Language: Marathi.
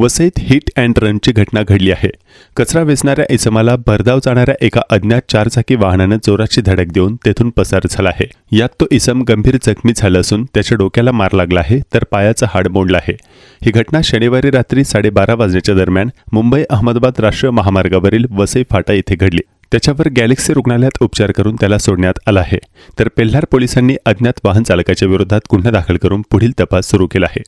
वसईत हिट अँड रनची घटना घडली आहे. कचरा वेचणाऱ्या इसमाला भरधाव जाणाऱ्या एका अज्ञात चारचाकी वाहनानं जोराची धडक देऊन तेथून पसार झाला आहे. यात तो इसम गंभीर जखमी झाला असून त्याच्या डोक्याला मार लागला आहे तर पायाचं हाड मोडलं आहे. ही घटना शनिवारी रात्री साडेबारा वाजण्याच्या दरम्यान मुंबई अहमदाबाद राष्ट्रीय महामार्गावरील वसई फाटा येथे घडली. त्याच्यावर गॅलेक्सी रुग्णालयात उपचार करून त्याला सोडण्यात आला आहे. तर पेल्हार पोलिसांनी अज्ञात वाहन चालकाच्या विरोधात गुन्हा दाखल करून पुढील तपास सुरू केला आहे.